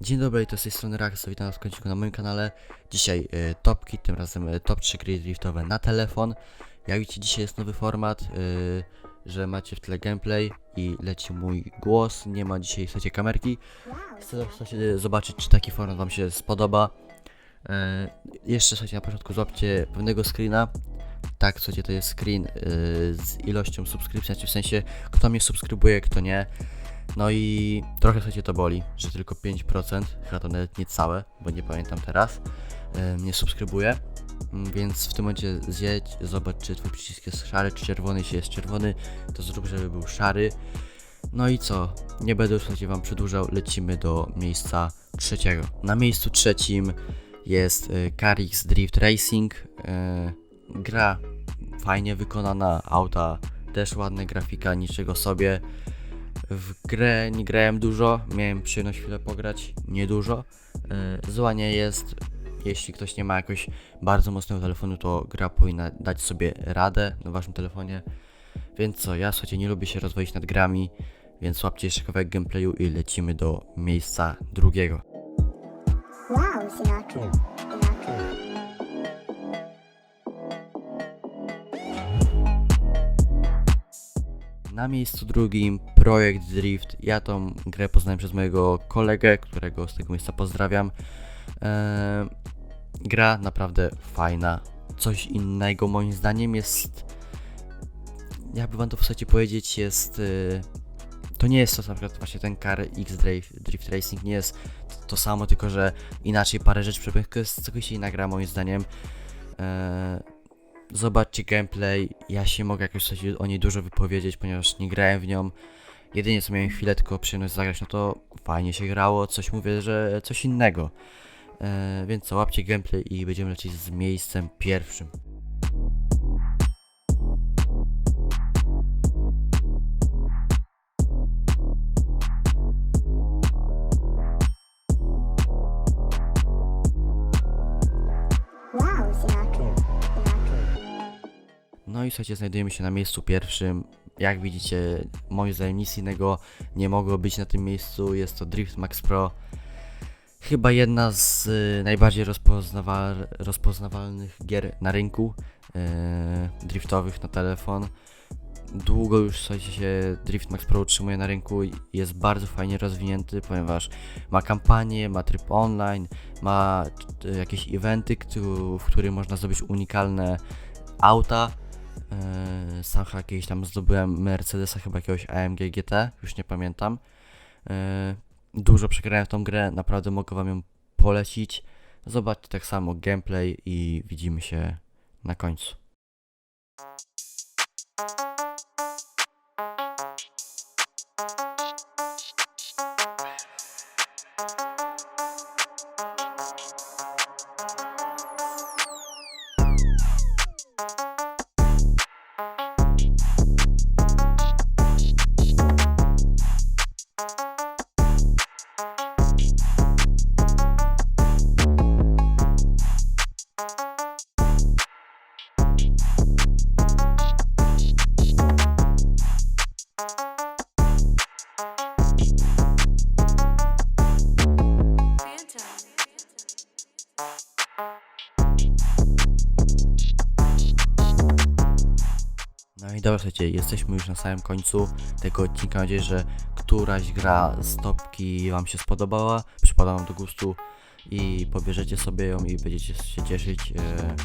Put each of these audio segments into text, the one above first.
Dzień dobry, to z tej strony Rax, witam was w końcu na moim kanale. Dzisiaj y, topki, tym razem y, top 3 gry driftowe na telefon. Jak widzicie, dzisiaj jest nowy format, y, że macie w tle gameplay i leci mój głos. Nie ma dzisiaj, słuchajcie, kamerki. Chcę słuchajcie, zobaczyć, czy taki format wam się spodoba. Y, jeszcze, słuchajcie, na początku złapcie pewnego screena. Tak, słuchajcie, to jest screen y, z ilością subskrypcji, znaczy w sensie, kto mnie subskrybuje, kto nie. No i trochę słuchajcie to boli, że tylko 5%, chyba to nawet nie całe, bo nie pamiętam teraz, e, mnie subskrybuje. Mm, Więc w tym momencie zjedź, zobacz czy twój przycisk jest szary, czy czerwony, jeśli jest czerwony, to zrób, żeby był szary. No i co? Nie będę już słuchajcie wam przedłużał, lecimy do miejsca trzeciego. Na miejscu trzecim jest e, Carix Drift Racing. E, gra fajnie wykonana, auta też ładne, grafika niczego sobie. W grę nie grałem dużo, miałem przyjemność chwilę pograć, niedużo. Yy, Zła nie jest, jeśli ktoś nie ma jakoś bardzo mocnego telefonu, to gra powinna dać sobie radę na waszym telefonie. Więc co, ja słuchajcie, nie lubię się rozwodzić nad grami, więc łapcie jeszcze kawałek gameplayu i lecimy do miejsca drugiego. Wow. Na miejscu drugim projekt Drift. Ja tą grę poznałem przez mojego kolegę, którego z tego miejsca pozdrawiam. Eee, gra naprawdę fajna. Coś innego moim zdaniem jest. Jakby wam to w zasadzie powiedzieć, jest. y, to nie jest to na przykład właśnie ten Car X Drift, Racing, nie jest to samo, tylko że inaczej parę rzeczy przebiega. To jest całkowicie inna gra moim zdaniem. Eee, zobaczcie gameplay. Ja się mogę jakoś o niej dużo wypowiedzieć, ponieważ nie grałem w nią. Jedynie co miałem chwilę tylko przyjemność zagrać, no to fajnie się grało, coś mówię, że coś innego. E, więc co, łapcie gameplay i będziemy lecieć z miejscem pierwszym. No i słuchajcie, znajdujemy się na miejscu pierwszym. Jak widzicie, moim zdaniem nic innego nie mogło być na tym miejscu. Jest to Drift Max Pro. Chyba jedna z y, najbardziej rozpoznawa- rozpoznawalnych gier na rynku y, driftowych na telefon. Długo już słuchajcie się Drift Max Pro utrzymuje na rynku i jest bardzo fajnie rozwinięty, ponieważ ma kampanię, ma tryb online, ma y, jakieś eventy, w których można zdobyć unikalne auta. Yy, sam chyba jakieś tam zdobyłem Mercedesa, chyba jakiegoś AMG GT, już nie pamiętam. Yy, dużo przegrałem w tą grę, naprawdę mogę wam ją polecić. Zobaczcie tak samo gameplay i widzimy się na końcu. No i dobra, słuchajcie, jesteśmy już na samym końcu tego odcinka. Mam nadzieję, że któraś gra z topki Wam się spodobała, przypada Wam do gustu i pobierzecie sobie ją i będziecie się cieszyć e,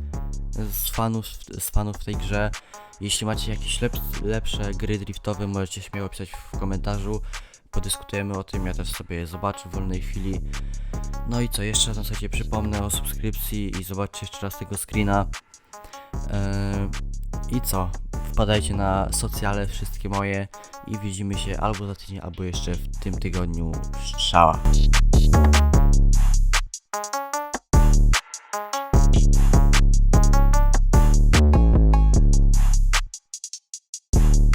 z, fanów, z fanów w tej grze. Jeśli macie jakieś lep, lepsze gry driftowe, możecie śmiało pisać w komentarzu. Podyskutujemy o tym, ja też sobie je zobaczę w wolnej chwili. No i co, jeszcze raz na słuchajcie, przypomnę o subskrypcji i zobaczcie jeszcze raz tego screena. E, I co? Wpadajcie na socjale wszystkie moje i widzimy się albo za tydzień, albo jeszcze w tym tygodniu. Strzała.